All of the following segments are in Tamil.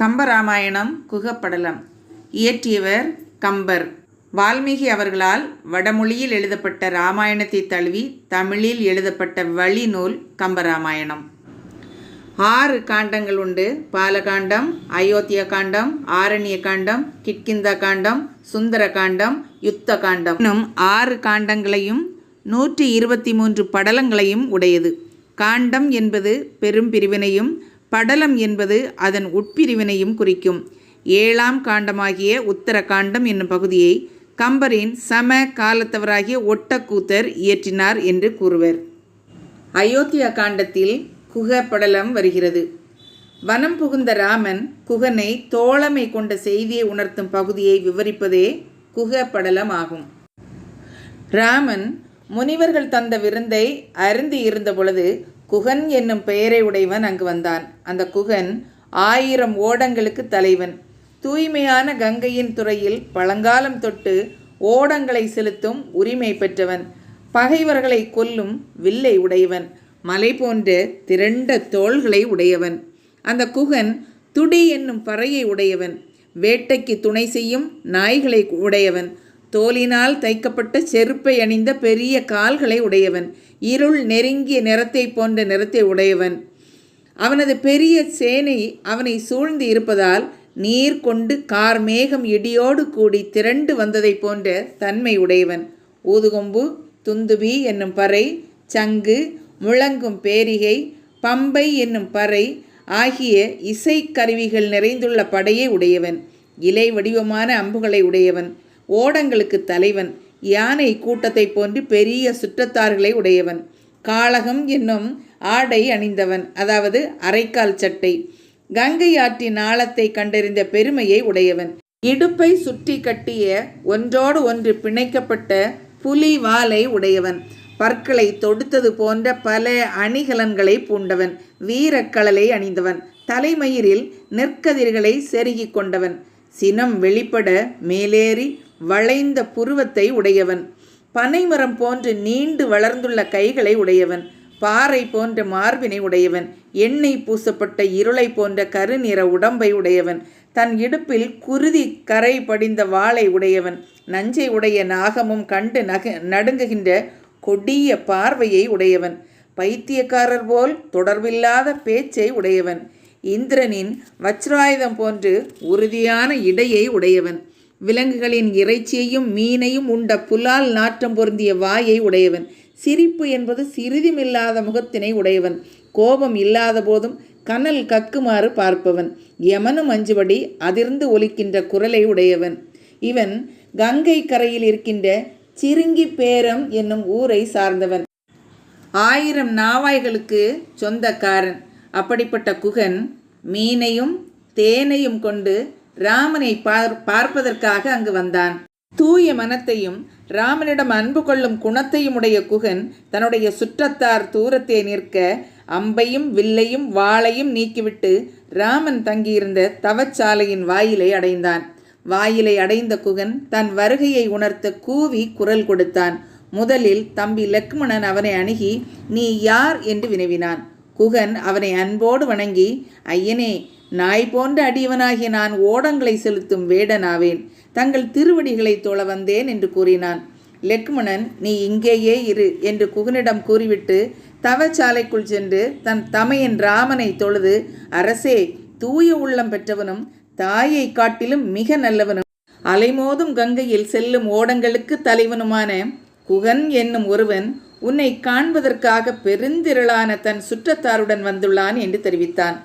கம்பராமாயணம் குகப்படலம். இயற்றியவர் கம்பர். வால்மீகி அவர்களால் வடமொழியில் எழுதப்பட்ட ராமாயணத்தை தழுவி தமிழில் எழுதப்பட்ட வழிநூல் கம்பராமாயணம். ஆறு காண்டங்கள் உண்டு. பாலகாண்டம் அயோத்திய காண்டம் ஆரண்ய காண்டம் கிட்கிந்த காண்டம் சுந்தர காண்டம் யுத்த காண்டம். இன்னும் ஆறு காண்டங்களையும் நூற்றி இருபத்தி மூன்று படலங்களையும் உடையது. காண்டம் என்பது பெரும் பிரிவினையும் படலம் என்பது அதன் உட்பிரிவினையும் குறிக்கும். ஏழாம் காண்டமாகிய உத்தர காண்டம் என்னும் பகுதியை கம்பரின் சம காலத்தவராகிய ஒட்டக்கூத்தர் இயற்றினார் என்று கூறுவர். அயோத்தியா காண்டத்தில் குக படலம் வருகிறது. வனம் புகுந்த ராமன் குகனை தோழமை கொண்ட செய்தியை உணர்த்தும் பகுதியை விவரிப்பதே குக படலம் ஆகும். ராமன் முனிவர்கள் தந்த விருந்தை அருந்தி இருந்த பொழுது குகன் என்னும் பெயரை உடையவன் அங்கு வந்தான். அந்த குகன் ஆயிரம் ஓடங்களுக்கு தலைவன். தூய்மையான கங்கையின் துறையில் பழங்காலம் தொட்டு ஓடங்களை செலுத்தும் உரிமை பெற்றவன். பகைவர்களை கொல்லும் வில்லை உடையவன். மலை போன்ற திரண்ட தோள்களை உடையவன். அந்த குகன் துடி என்னும் பறையை உடையவன். வேட்டைக்கு துணை செய்யும் நாய்களை உடையவன். தோலினால் தைக்கப்பட்ட செருப்பை அணிந்த பெரிய கால்களை உடையவன். இருள் நெருங்கிய நிறத்தை போன்ற நிறத்தை உடையவன். அவனது பெரிய சேனை அவனை சூழ்ந்து இருப்பதால் நீர் கொண்டு கார் மேகம் இடியோடு கூடி திரண்டு வந்ததைப் போன்ற தன்மை உடையவன். ஊதுகொம்பு துந்துபி என்னும் பறை சங்கு முழங்கும் பேரிகை பம்பை என்னும் பறை ஆகிய இசைக்கருவிகள் நிறைந்துள்ள படையை உடையவன். இலை வடிவமான அம்புகளை உடையவன். ஓடங்களுக்கு தலைவன். யானை கூட்டத்தை போன்று பெரிய சுற்றத்தார்களை உடையவன். காளகம் என்னும் ஆடை அணிந்தவன். அதாவது அரைக்கால் சட்டை. கங்கை ஆற்றின் ஆழத்தை கண்டறிந்த பெருமையை உடையவன். இடுப்பை சுற்றி கட்டிய ஒன்றோடு ஒன்று பிணைக்கப்பட்ட புலி வாலை உடையவன். பற்களை தொடுத்தது போன்ற பல அணிகலன்களை பூண்டவன். வீரக்கழலை அணிந்தவன். தலைமயிரில் நெற்கதிர்களை செருகிக் கொண்டவன். சினம் வெளிப்பட மேலேறி வளைந்த புருவத்தை உடையவன். பனைமரம் போன்று நீண்டு வளர்ந்துள்ள கைகளை உடையவன். பாறை போன்ற மார்பினை உடையவன். எண்ணெய் பூசப்பட்ட இருளை போன்ற கருநிற உடம்பை உடையவன். தன் இடுப்பில் குருதி கரை படிந்த வாளை உடையவன். நஞ்சை உடைய நாகமும் கண்டு நக நடுங்குகின்ற கொடிய பார்வையை உடையவன். பைத்தியக்காரர் போல் தொடர்பில்லாத பேச்சை உடையவன். இந்திரனின் வச்ராயுதம் போன்று உறுதியான இடையை உடையவன். விலங்குகளின் இறைச்சியையும் மீனையும் உண்ட புலால் நாற்றம் பொருந்திய வாயை உடையவன். சிரிப்பு என்பது சிறிதுமில்லாத முகத்தினை உடையவன். கோபம் இல்லாத போதும் கனல் கக்குமாறு பார்ப்பவன். யமனும் அஞ்சுபடி அதிர்ந்து ஒலிக்கின்ற குரலை உடையவன். இவன் கங்கை கரையில் இருக்கின்ற சிறுங்கி பேரம் என்னும் ஊரை சார்ந்தவன். ஆயிரம் நாவாய்களுக்கு சொந்தக்காரன். அப்படிப்பட்ட குகன் மீனையும் தேனையும் கொண்டு ராமனை பார் பார்ப்பதற்காக அங்கு வந்தான். தூய மனத்தையும் ராமனிடம் அன்பு கொள்ளும் குணத்தையும் உடைய குகன் தன்னுடைய சுற்றத்தார் தூரத்தே நிற்க அம்பையும் வில்லையும் வாளையும் நீக்கிவிட்டு ராமன் தங்கியிருந்த தவச்சாலையின் வாயிலை அடைந்தான். வாயிலை அடைந்த குகன் தன் வருகையை உணர்த்த கூவி குரல் கொடுத்தான். முதலில் தம்பி லக்மணன் அவனை அணுகி நீ யார்? என்று வினவினான். குகன் அவனை அன்போடு வணங்கி ஐயனே நாய் போன்ற அடியவனாகிய நான் ஓடங்களை செலுத்தும் வேடனாவேன். தங்கள் திருவடிகளை தொழ வந்தேன் என்று கூறினான். லெக்மணன் நீ இங்கேயே இரு என்று குகனிடம் கூறிவிட்டு தவச்சாலைக்குள் சென்று தன் தமையன் ராமனை தொழுது அரசே தூய உள்ளம் பெற்றவனும் தாயை காட்டிலும் மிக நல்லவனும். அலைமோதும் கங்கையில் செல்லும் ஓடங்களுக்கு தலைவனுமான குகன் என்னும் ஒருவன் உன்னை காண்பதற்காக பெருந்திரளான தன் சுற்றத்தாருடன் வந்துள்ளான் என்று தெரிவித்தான்.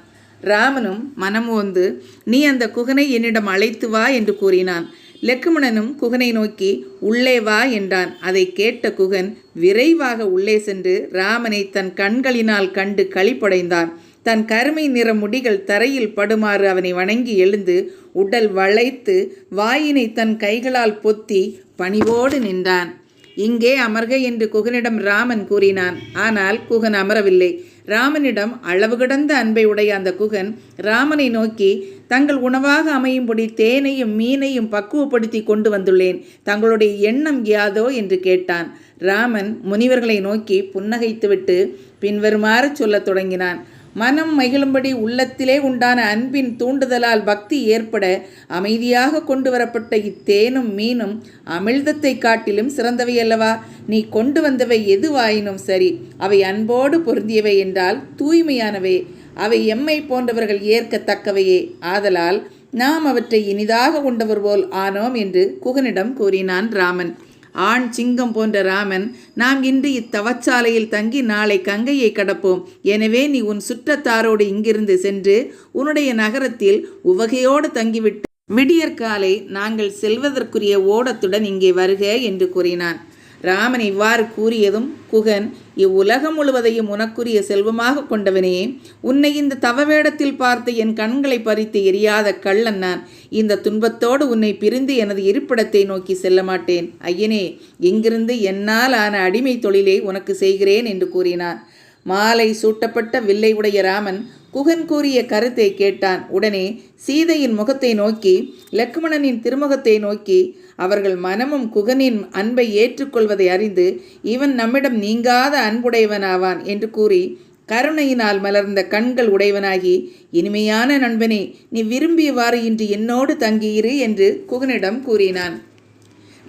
ராமனும் மனம் ஓந்து நீ அந்த குகனை என்னிடம் அழைத்து வா என்று கூறினான். லெக்குமணனும் குகனை நோக்கி உள்ளே வா என்றான். அதை கேட்ட குகன் விரைவாக உள்ளே சென்று ராமனை தன் கண்களினால் கண்டு களிப்படைந்தான். தன் கருமை நிற முடிகள் தரையில் படுமாறு அவனை வணங்கி எழுந்து உடல் வளைத்து வாயினை தன் கைகளால் பொத்தி பணிவோடு நின்றான். இங்கே அமர்க என்று குகனிடம் ராமன் கூறினான். ஆனால் குகன் அமரவில்லை. ராமனிடம் அளவு கடந்த அன்பை உடைய அந்த குகன் ராமனை நோக்கி தங்கள் உணவாக அமையும்படி தேனையும் மீனையும் பக்குவப்படுத்தி கொண்டு வந்துள்ளேன். தங்களுடைய எண்ணம் யாதோ என்று கேட்டான். ராமன் முனிவர்களை நோக்கி புன்னகைத்துவிட்டு பின்வருமாறு சொல்லத் தொடங்கினான். மனம் மகிழும்படி உள்ளத்திலே உண்டான அன்பின் தூண்டுதலால் பக்தி ஏற்பட அமைதியாக கொண்டு வரப்பட்ட இத்தேனும் மீனும் அமிழ்தத்தை காட்டிலும் சிறந்தவை அல்லவா? நீ கொண்டு வந்தவை எதுவாயினும் சரி அவை அன்போடு பொருந்தியவை என்றால் தூய்மையானவை. அவை எம்மை போன்றவர்கள் ஏற்கத்தக்கவையே ஆதலால் நாம் அவற்றை இனிதாக உண்டவர் போல் ஆனோம் என்று குகனிடம் கூறினான் ராமன். ஆண் சிங்கம் போன்ற ராமன் நாம் இன்று இத்தவச்சாலையில் தங்கி நாளை கங்கையை கடப்போம். எனவே நீ உன் சுற்றத்தாரோடு இங்கிருந்து சென்று உன்னுடைய நகரத்தில் உவகையோடு தங்கிவிட்டு விடியற்காலை நாங்கள் செல்வதற்குரிய ஓடத்துடன் இங்கே வருக என்று கூறினான். ராமன் இவ்வாறு கூறியதும் குகன் இவ்வுலகம் முழுவதையும் உனக்குரிய செல்வமாக கொண்டவனே உன்னை இந்த தவவேடத்தில் பார்த்து என் கண்களை பறித்து எரியாத கள்ளன் நான் இந்த துன்பத்தோடு உன்னை பிரிந்து எனது இருப்பிடத்தை நோக்கி செல்ல மாட்டேன் ஐயனே இங்கிருந்து என்னால் ஆன அடிமை தொழிலை உனக்கு செய்கிறேன் என்று கூறினான். மாலை சூட்டப்பட்ட வில்லை உடைய ராமன் குகன் கூறிய கருத்தை கேட்டான். உடனே சீதையின் முகத்தை நோக்கி லக்ஷ்மணனின் திருமுகத்தை நோக்கி அவர்கள் மனமும் குகனின் அன்பை ஏற்றுக்கொள்வதை அறிந்து இவன் நம்மிடம் நீங்காத அன்புடையவனாவான் என்று கூறி கருணையினால் மலர்ந்த கண்கள் உடையவனாகி இனிமையான நண்பனே நீ விரும்பியவாறு இன்று என்னோடு தங்கியிரு என்று குகனிடம் கூறினான்.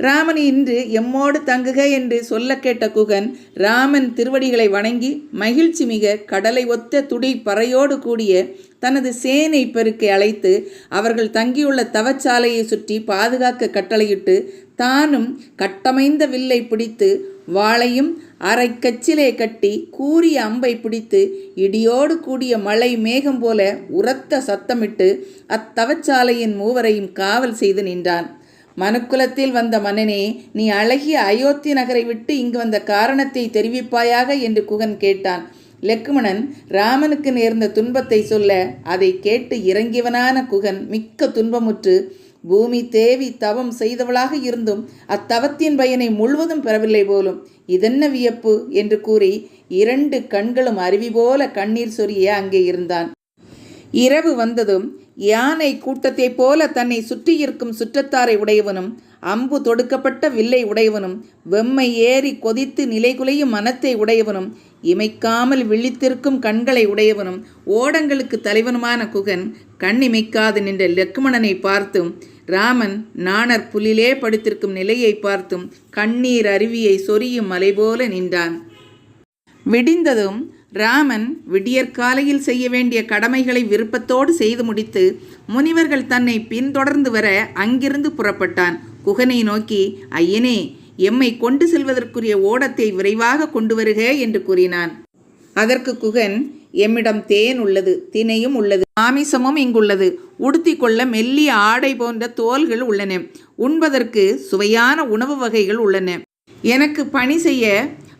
ராமன் இன்று எம்மோடு தங்குக என்று சொல்ல கேட்ட குகன் ராமன் திருவடிகளை வணங்கி மகிழ்ச்சி மிக கடலை ஒத்த துடி பறையோடு கூடிய தனது சேனை பெருக்கை அழைத்து அவர்கள் தங்கியுள்ள தவச்சாலையை சுற்றி பாதுகாக்க கட்டளையிட்டு தானும் கட்டமைந்த வில்லை பிடித்து வாளையும் அரை கச்சிலே கட்டி கூறிய அம்பை பிடித்து இடியோடு கூடிய மழை மேகம் போல உரத்த சத்தமிட்டு அத்தவச்சாலையின் மூவரையும் காவல் செய்து நின்றான். மனுக்குலத்தில் வந்த மன்னனே நீ அழகிய அயோத்தி நகரை விட்டு இங்கு வந்த காரணத்தை தெரிவிப்பாயாக? என்று குகன் கேட்டான். லெக்குமணன் ராமனுக்கு நேர்ந்த துன்பத்தை சொல்ல அதை கேட்டு இறங்கியவனான குகன் மிக்க துன்பமுற்று பூமி தேவி தவம் செய்தவளாக இருந்தும் அத்தவத்தின் பயனை முழுவதும் பெறவில்லை போலும். இதென்ன வியப்பு? என்று கூறி இரண்டு கண்களும் அருவி போல கண்ணீர் சொரிய அங்கே இருந்தான். இரவு வந்ததும் யானை கூட்டத்தைப் போல தன்னை சுற்றியிருக்கும் சுற்றத்தாரை உடையவனும் அம்பு தொடுக்கப்பட்ட வில்லை உடையவனும் வெம்மை ஏறி கொதித்து நிலைகுலையும் மனத்தை உடையவனும் இமைக்காமல் விழித்திருக்கும் கண்களை உடையவனும் ஓடங்களுக்கு தலைவனுமான குகன் கண்ணிமைக்காது நின்ற லக்மணனை பார்த்தும் ராமன் நாணர் புலிலே படுத்திருக்கும் நிலையை பார்த்தும் கண்ணீர் அருவியை சொரியும் மலை போல நின்றான். விடிந்ததும் ராமன் விடியற்காலையில் செய்ய வேண்டிய கடமைகளை விருப்பத்தோடு செய்து முடித்து முனிவர்கள் தன்னை பின்தொடர்ந்து வர அங்கிருந்து புறப்பட்டான். குகனை நோக்கி ஐயனே எம்மை கொண்டு செல்வதற்குரிய ஓடத்தை விரைவாக கொண்டு வருக என்று கூறினான். அதற்கு குகன் எம்மிடம் தேன் உள்ளது தினையும் உள்ளது மாமிசமும் இங்குள்ளது. உடுத்தி கொள்ள மெல்லிய ஆடை போன்ற தோல்கள் உள்ளன. உண்பதற்கு சுவையான உணவு வகைகள் உள்ளன. எனக்கு பணி செய்ய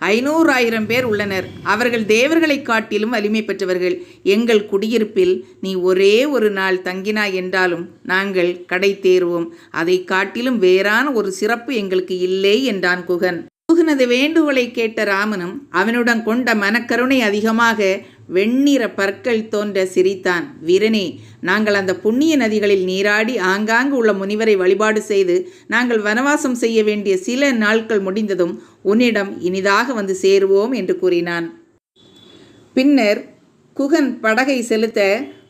ஐநூறாயிரம் பேர் உள்ளனர். அவர்கள் தேவர்களைக் காட்டிலும் வலிமை பெற்றவர்கள். எங்கள் குடியிருப்பில் நீ ஒரே ஒரு நாள் தங்கினாய் என்றாலும் நாங்கள் கடை தேர்வோம் அதை காட்டிலும் வேறான ஒரு சிறப்பு எங்களுக்கு இல்லை என்றான் குகன். குகனது வேண்டுகோளை கேட்ட ராமனும் அவனுடன் கொண்ட மனக்கருணை அதிகமாக வெண்ணிற பற்கள் தோன்ற சிரித்தான். வீரனே நாங்கள் அந்த புண்ணிய நதிகளில் நீராடி ஆங்காங்கு உள்ள முனிவரை வழிபாடு செய்து நாங்கள் வனவாசம் செய்ய வேண்டிய சில நாட்கள் முடிந்ததும் உன்னிடம் இனிதாக வந்து சேருவோம் என்று கூறினான். பின்னர் குகன் படகை செலுத்த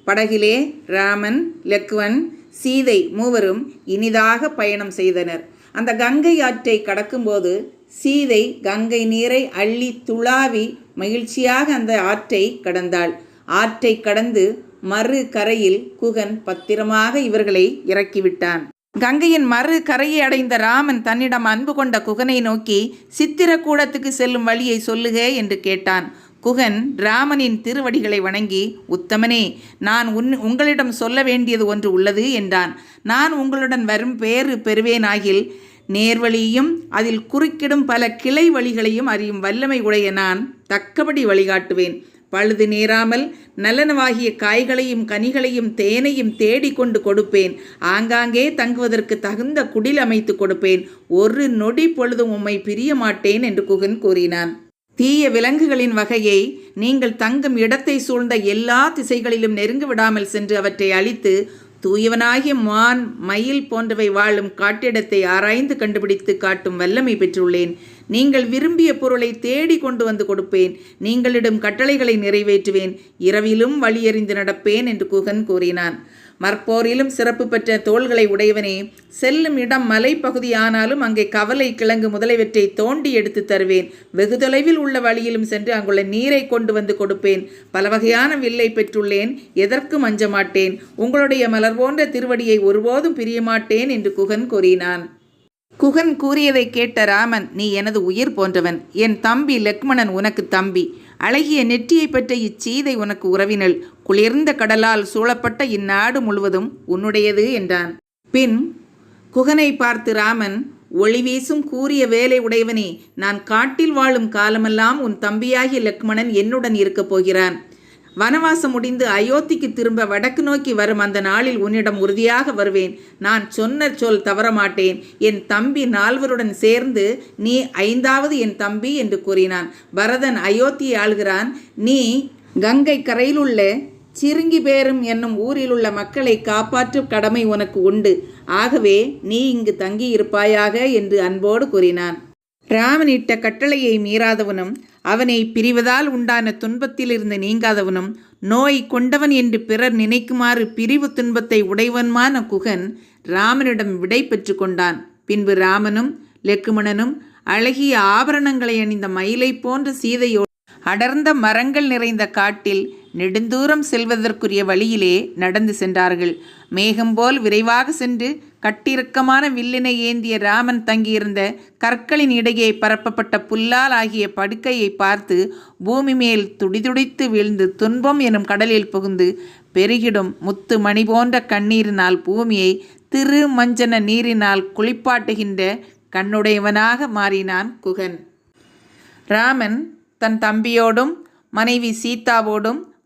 படகிலே ராமன் லக்வன் சீதை மூவரும் இனிதாக பயணம் செய்தனர். அந்த கங்கை ஆற்றை கடக்கும்போது சீதை கங்கை நீரை அள்ளி துளாவி மகிழ்ச்சியாக அந்த ஆற்றை கடந்தாள். ஆற்றை கடந்து மறு கரையில் குகன் பத்திரமாக இவர்களை இறக்கிவிட்டான். கங்கையின் மறு கரையை அடைந்த ராமன் தன்னிடம் அன்பு கொண்ட குகனை நோக்கி சித்திரக்கூடத்துக்கு செல்லும் வழியை சொல்லுக என்று கேட்டான். குகன் ராமனின் திருவடிகளை வணங்கி உத்தமனே நான் உன் உங்களிடம் சொல்ல வேண்டியது ஒன்று உள்ளது என்றான். நான் உங்களுடன் வரும் பேறு பெறுவேனாகில் நேர்வழியும் அதில் குறுக்கிடும் பல கிளை வழிகளையும் அறியும் வல்லமை உடைய நான் தக்கபடி வழிகாட்டுவேன். பழுது நேராமல் நலனவாகிய காய்களையும் கனிகளையும் தேனையும் தேடி கொண்டு கொடுப்பேன். ஆங்காங்கே தங்குவதற்கு தகுந்த குடில் அமைத்து கொடுப்பேன். ஒரு நொடி பொழுதும் உம்மை பிரிய மாட்டேன் என்று குகன் கூறினான். தீய விலங்குகளின் வகையை நீங்கள் தங்கும் இடத்தை சூழ்ந்த எல்லா திசைகளிலும் நெருங்கி விடாமல் சென்று அவற்றை அழித்து தூயவனாகிய மான் மயில் போன்றவை வாழும் காட்டிடத்தை ஆராய்ந்து கண்டுபிடித்து காட்டும் வல்லமை பெற்றுள்ளேன். நீங்கள் விரும்பிய பொருளை தேடி கொண்டு வந்து கொடுப்பேன். நீங்களிடம் கட்டளைகளை நிறைவேற்றுவேன். இரவிலும் வழியறிந்து நடப்பேன் என்று குகன் கூறினான். மற்போரிலும் சிறப்பு பெற்ற தோள்களை உடையவனே செல்லும் இடம் மலைப்பகுதியானாலும் அங்கே கவலை கிழங்கு முதலியவற்றை தோண்டி எடுத்து தருவேன். வெகு தொலைவில் உள்ள வழியிலும் சென்று அங்குள்ள நீரை கொண்டு வந்து கொடுப்பேன். பல வகையான வில்லை பெற்றுள்ளேன் எதற்கும் அஞ்ச மாட்டேன் உங்களுடைய மலர் போன்ற திருவடியை ஒருபோதும் பிரியமாட்டேன் என்று குகன் கூறினான். குகன் கூறியதை கேட்ட ராமன் நீ எனது உயிர் போன்றவன். என் தம்பி லக்மணன் உனக்கு தம்பி. அழகிய நெற்றியை பெற்ற இச்சீதை உனக்கு உறவினள். குளிர்ந்த கடலால் சூழப்பட்ட இந்நாடு முழுவதும் உன்னுடையது என்றான். பின் குகனை பார்த்து ராமன் ஒளி வீசும் கூறிய வேலை உடையவனே நான் காட்டில் வாழும் காலமெல்லாம் உன் தம்பியாகிய லக்மணன் என்னுடன் இருக்கப் போகிறான். வனவாசம் முடிந்து அயோத்திக்கு திரும்ப வடக்கு நோக்கி வரும் அந்த நாளில் உன்னிடம் உறுதியாக வருவேன். நான் சொன்ன சொல் தவறமாட்டேன். என் தம்பி நால்வருடன் சேர்ந்து நீ ஐந்தாவது என் தம்பி என்று கூறினான். பரதன் அயோத்தியை ஆளுகிறான். நீ கங்கை கரையிலுள்ள சிறுங்கி பேரும் என்னும் ஊரில் உள்ள மக்களை காப்பாற்றும் கடமை உனக்கு உண்டு. ஆகவே நீ இங்கு தங்கியிருப்பாயாக என்று அன்போடு கூறினான். ராமனிட்ட கட்டளையை மீறாதவனும் அவனை பிரிவதால் உண்டான துன்பத்திலிருந்து நீங்காதவனும் நோய் கொண்டவன் என்று பிறர் நினைக்குமாறு பிரிவு துன்பத்தை உடையவன்மான குகன் ராமனிடம் விடை பெற்று கொண்டான். பின்பு ராமனும் லெக்குமணனும் அழகிய ஆபரணங்களை அணிந்த மயிலை போன்ற சீதையோடு அடர்ந்த மரங்கள் நிறைந்த காட்டில் நெடுந்தூரம் செல்வதற்குரிய வழியிலே நடந்து சென்றார்கள். மேகம் போல் விரைவாக சென்று கட்டிருக்கமான வில்லினை ஏந்திய ராமன் தங்கியிருந்த கற்களின் இடையே பரப்பப்பட்ட புல்லால் ஆகிய படுக்கையை பார்த்து பூமி மேல் துடிதுடித்து வீழ்ந்து துன்பம் எனும் கடலில் புகுந்து பெருகிடும் முத்து மணி போன்ற கண்ணீரினால் பூமியை திரு மஞ்சன நீரினால் குளிப்பாட்டுகின்ற கண்ணுடையவனாக மாறினான் குகன். ராமன் தன் தம்பியோடும் மனைவி சீதாவோடும்